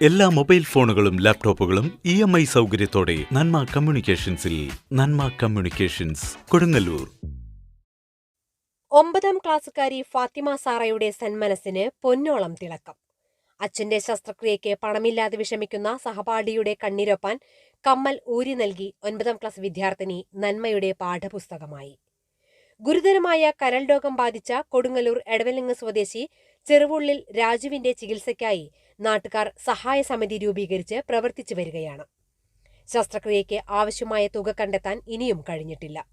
എല്ലാ മൊബൈൽ ഫോണുകളും ലാപ്ടോപ്പുകളും ഇ എം ഐ സൗകര്യത്തോടെ നന്മ കമ്മ്യൂണിക്കേഷൻസിൽ നന്മ കമ്മ്യൂണിക്കേഷൻസ് കൊടുങ്ങല്ലൂർ. ഒമ്പതാം ക്ലാസ്സുകാരി ഫാത്തിമ സാറയുടെ സന്മനസ്സിന് പൊന്നോളം തിളക്കം. അച്ഛന്റെ ശസ്ത്രക്രിയയ്ക്ക് പണമില്ലാതെ വിഷമിക്കുന്ന സഹപാഠിയുടെ കണ്ണീരൊപ്പാൻ കമ്മൽ ഊരി നൽകി ഒൻപതാം ക്ലാസ് വിദ്യാർത്ഥിനി നന്മയുടെ പാഠപുസ്തകമായി. ഗുരുതരമായ കരൾ രോഗം ബാധിച്ച കൊടുങ്ങല്ലൂർ എടവലിംഗ് സ്വദേശി ചെറുവുള്ളിൽ രാജുവിന്റെ ചികിത്സയ്ക്കായി നാട്ടുകാർ സഹായ സമിതി രൂപീകരിച്ച് പ്രവർത്തിച്ചു വരികയാണ്. ശസ്ത്രക്രിയയ്ക്ക് ആവശ്യമായ തുക കണ്ടെത്താൻ ഇനിയും കഴിഞ്ഞിട്ടില്ല.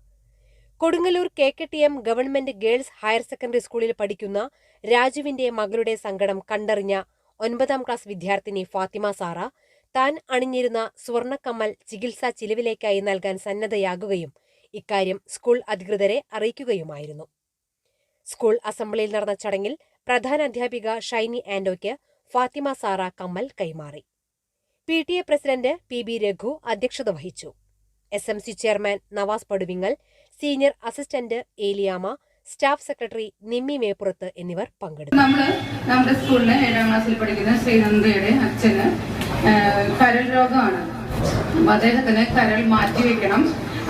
Kodungallur K K T M government girls higher secondary സ്കൂളിൽ പഠിക്കുന്ന രാജുവിന്റെ മകളുടെ സങ്കടം കണ്ടറിഞ്ഞ ഒൻപതാം ക്ലാസ് വിദ്യാർത്ഥിനി ഫാത്തിമ സാറ താൻ അണിഞ്ഞിരുന്ന സ്വർണക്കമ്മൽ ചികിത്സാ ചിലവിലേക്കായി നൽകാൻ സന്നദ്ധയാകുകയും ഇക്കാര്യം സ്കൂൾ അധികൃതരെ അറിയിക്കുകയുമായിരുന്നു. സ്കൂൾ അസംബ്ലിയിൽ നടന്ന ചടങ്ങിൽ പ്രധാനാധ്യാപിക ഷൈനി ആൻഡോയ്ക്ക് ഫാത്തിമ സാറ കമ്മൽ കൈമാറി. P T A president P B Raghu അധ്യക്ഷത വഹിച്ചു. S M C chairman Navas Paduvingal senior assistant Eliyama staff secretary Nimmi Meppurath എന്നിവർ പങ്കെടുത്തു. നമ്മൾ നമ്മുടെ സ്കൂളിലെ ഏഴാം ക്ലാസ്സിൽ പഠിക്കുന്ന ശ്രീനന്ദയുടെ അച്ഛന് കരൾ രോഗമാണ്. അദ്ദേഹത്തിന് കരൾ മാറ്റിവെക്കണം.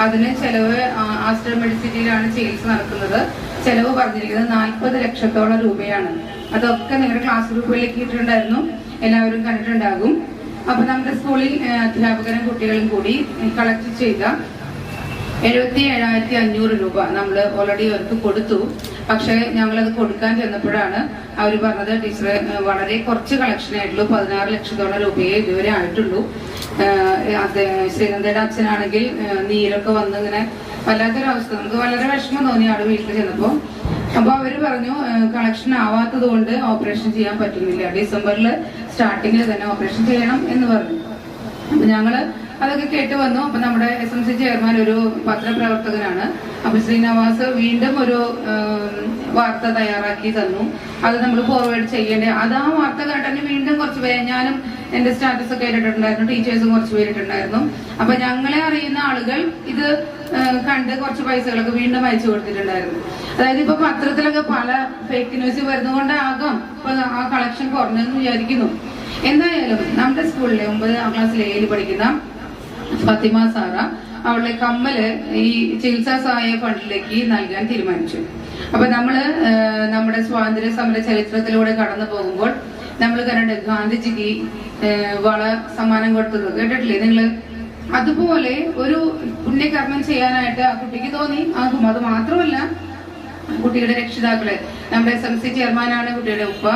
അതിന് ചെലവ് ആസ്റ്റർ മെഡിസിറ്റിയിലാണ് ചികിത്സ നടക്കുന്നത്. ചെലവ് പറഞ്ഞിരിക്കുന്നത് നാൽപ്പത് ലക്ഷത്തോളം രൂപയാണ്. അതൊക്കെ നിങ്ങളുടെ ക്ലാസ് ഗ്രൂപ്പുകളിലേക്ക് ഇട്ടിട്ടുണ്ടായിരുന്നു എല്ലാവരും കണ്ടിട്ടുണ്ടാകും. അപ്പൊ നമ്മുടെ സ്കൂളിൽ അധ്യാപകരും കുട്ടികളും കൂടി കളക്ട് ചെയ്ത എഴുപത്തി ഏഴായിരത്തി അഞ്ഞൂറ് രൂപ നമ്മൾ ഓൾറെഡി അവർക്ക് കൊടുത്തു. പക്ഷെ ഞങ്ങളത് കൊടുക്കാൻ ചെന്നപ്പോഴാണ് അവർ പറഞ്ഞത് ടീച്ചറെ വളരെ കുറച്ച് കളക്ഷൻ ആയിട്ടുള്ളൂ. പതിനാറ് ലക്ഷത്തോളം രൂപയെ ഇതുവരെ ആയിട്ടുള്ളൂ. ശ്രീനന്ദയുടെ അച്ഛനാണെങ്കിൽ നീരൊക്കെ വന്ന് ഇങ്ങനെ വല്ലാത്തൊരവസ്ഥ. നമുക്ക് വളരെ വിഷമം തോന്നി അവിടെ വീട്ടിൽ ചെന്നപ്പോൾ അപ്പൊ അവർ പറഞ്ഞു കളക്ഷൻ ആവാത്തത് കൊണ്ട് ഓപ്പറേഷൻ ചെയ്യാൻ പറ്റുന്നില്ല. ഡിസംബറിൽ സ്റ്റാർട്ടിങ്ങിൽ തന്നെ ഓപ്പറേഷൻ ചെയ്യണം എന്ന് പറഞ്ഞു. അപ്പൊ ഞങ്ങൾ അതൊക്കെ കേട്ട് വന്നു. അപ്പൊ നമ്മുടെ എസ് എം സി ചെയർമാൻ ഒരു പത്രപ്രവർത്തകനാണ്. അപ്പൊ ശ്രീനിവാസ് വീണ്ടും ഒരു വാർത്ത തയ്യാറാക്കി തന്നു. അത് നമ്മൾ ഫോർവേഡ് ചെയ്യേണ്ടത് അത് ആ വാർത്ത കേട്ടെന്നെ വീണ്ടും കുറച്ച് ഞാനും എന്റെ സ്റ്റാറ്റസ് ഒക്കെ ഇട്ടിട്ടുണ്ടായിരുന്നു ടീച്ചേഴ്സും കുറച്ച് പേരിട്ടുണ്ടായിരുന്നു അപ്പൊ ഞങ്ങളെ അറിയുന്ന ആളുകൾ ഇത് കണ്ട് കുറച്ച് പൈസകളൊക്കെ വീണ്ടും അയച്ചു കൊടുത്തിട്ടുണ്ടായിരുന്നു. അതായത് ഇപ്പൊ പത്രത്തിലൊക്കെ പല ഫേക്ക് ന്യൂസ് വരുന്നതുകൊണ്ടാകാം ഇപ്പൊ ആ കളക്ഷൻ കുറഞ്ഞെന്ന് വിചാരിക്കുന്നു. എന്തായാലും നമ്മുടെ സ്കൂളിലെ ഒമ്പതാം ക്ലാസ് ഏഴ് പഠിക്കുന്ന ഫത്തിമ സാറ അവളുടെ കമ്മൽ ഈ ചികിത്സാ സഹായ ഫണ്ടിലേക്ക് നൽകാൻ തീരുമാനിച്ചു. അപ്പൊ നമ്മൾ നമ്മുടെ സ്വാതന്ത്ര്യ സമര ചരിത്രത്തിലൂടെ കടന്നു പോകുമ്പോൾ നമ്മൾ കണ്ട് ഗാന്ധിജിക്ക് വള സമ്മാനം കൊടുത്തത് കേട്ടിട്ടില്ലേ നിങ്ങൾ? അതുപോലെ ഒരു പുണ്യകർമ്മം ചെയ്യാനായിട്ട് ആ കുട്ടിക്ക് തോന്നി. ആകും അത് മാത്രമല്ല കുട്ടിയുടെ രക്ഷിതാക്കൾ. നമ്മുടെ എസ് എം സി ചെയർമാനാണ് കുട്ടിയുടെ ഉപ്പ.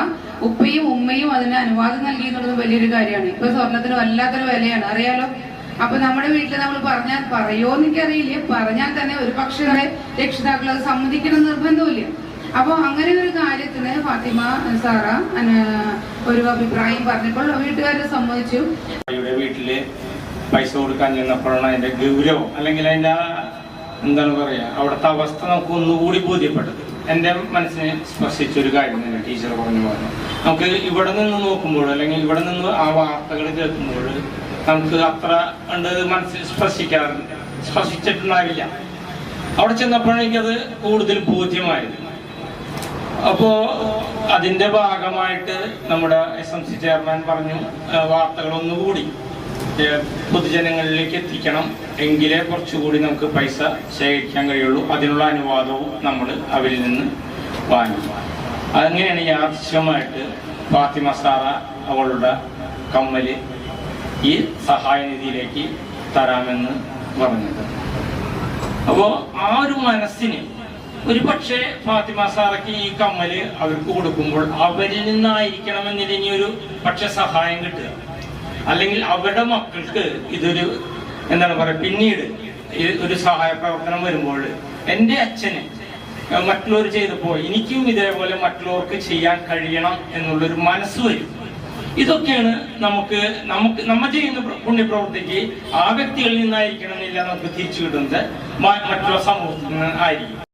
ഉപ്പയും ഉമ്മയും അതിന് അനുവാദം നൽകി എന്നുള്ളത് വലിയൊരു കാര്യമാണ്. ഇപ്പൊ സ്വർണത്തിന് വല്ലാത്തൊരു വിലയാണ്. അറിയാലോ? അപ്പൊ നമ്മുടെ വീട്ടിൽ നമ്മൾ പറഞ്ഞാൽ പറയോന്ന് എനിക്കറിയില്ല. പറഞ്ഞാൽ തന്നെ ഒരു പക്ഷേ രക്ഷിതാക്കൾ അത് സമ്മതിക്കണം നിർബന്ധമില്ല അപ്പൊ അങ്ങനെ ഒരു കാര്യത്തിന് ഫാത്തിമ സാറ ഒരു അഭിപ്രായം പറഞ്ഞപ്പോൾ വീട്ടുകാരെ സമ്മതിച്ചു. വീട്ടിൽ പൈസ കൊടുക്കാൻ ചെന്നപ്പോഴാണ് അതിന്റെ ഗൗരവം അല്ലെങ്കിൽ അതിന്റെ എന്താണ് പറയാ അവിടുത്തെ അവസ്ഥ നമുക്ക് ഒന്നുകൂടി ബോധ്യപ്പെട്ടത്. എന്റെ മനസ്സിനെ സ്പർശിച്ച ഒരു കാര്യം തന്നെ ടീച്ചർ പറഞ്ഞു പറഞ്ഞു. നമുക്ക് ഇവിടെ നിന്ന് നോക്കുമ്പോൾ അല്ലെങ്കിൽ ഇവിടെ നിന്ന് ആ വാർത്തകൾ കേൾക്കുമ്പോൾ നമുക്ക് അത്ര കണ്ട് മനസ്സിൽ സ്പർശിക്കാറില്ല സ്പർശിച്ചിട്ടുണ്ടാവില്ല. അവിടെ ചെന്നപ്പോഴേക്കത് കൂടുതൽ ബോധ്യമായിരുന്നു അപ്പോ അതിന്റെ ഭാഗമായിട്ട് നമ്മുടെ എസ് എം സി ചെയർമാൻ പറഞ്ഞു ഒന്നുകൂടി. പൊതുജനങ്ങളിലേക്ക് എത്തിക്കണം എങ്കിലേ കുറച്ചുകൂടി നമുക്ക് പൈസ ശേഖരിക്കാൻ കഴിയുള്ളൂ. അതിനുള്ള അനുവാദവും നമ്മൾ അവരിൽ നിന്ന് വാങ്ങി. അങ്ങനെയാണ് യാദൃശ്യമായിട്ട് ഫാത്തിമ സാറ അവളുടെ കമ്മൽ ഈ സഹായനിധിയിലേക്ക് തരാമെന്ന് പറഞ്ഞത്. അപ്പോ ആ ഒരു മനസ്സിന് ഒരു പക്ഷേ ഫാത്തിമ സാറയ്ക്ക് ഈ കമ്മൽ അവർക്ക് കൊടുക്കുമ്പോൾ അവരിൽ നിന്നായിരിക്കണമെന്നില്ല ഇനി ഒരു പക്ഷെ സഹായം കിട്ടുക. അല്ലെങ്കിൽ അവരുടെ മക്കൾക്ക് ഇതൊരു എന്താണ് പറയുക പിന്നീട് ഒരു സഹായ പ്രവർത്തനം വരുമ്പോൾ എന്റെ അച്ഛന് മറ്റുള്ളവർ ചെയ്തപ്പോൾ എനിക്കും ഇതേപോലെ മറ്റുള്ളവർക്ക് ചെയ്യാൻ കഴിയണം എന്നുള്ളൊരു മനസ്സ് വരും. ഇതൊക്കെയാണ് നമുക്ക് നമുക്ക് നമ്മൾ ചെയ്യുന്ന പുണ്യപ്രവൃത്തിക്ക് ആ വ്യക്തികളിൽ നിന്നായിരിക്കണം എന്നില്ല നമുക്ക് തിരിച്ചു കിട്ടുന്നത്. മറ്റുള്ള സമൂഹത്തിൽ നിന്ന് ആയിരിക്കും.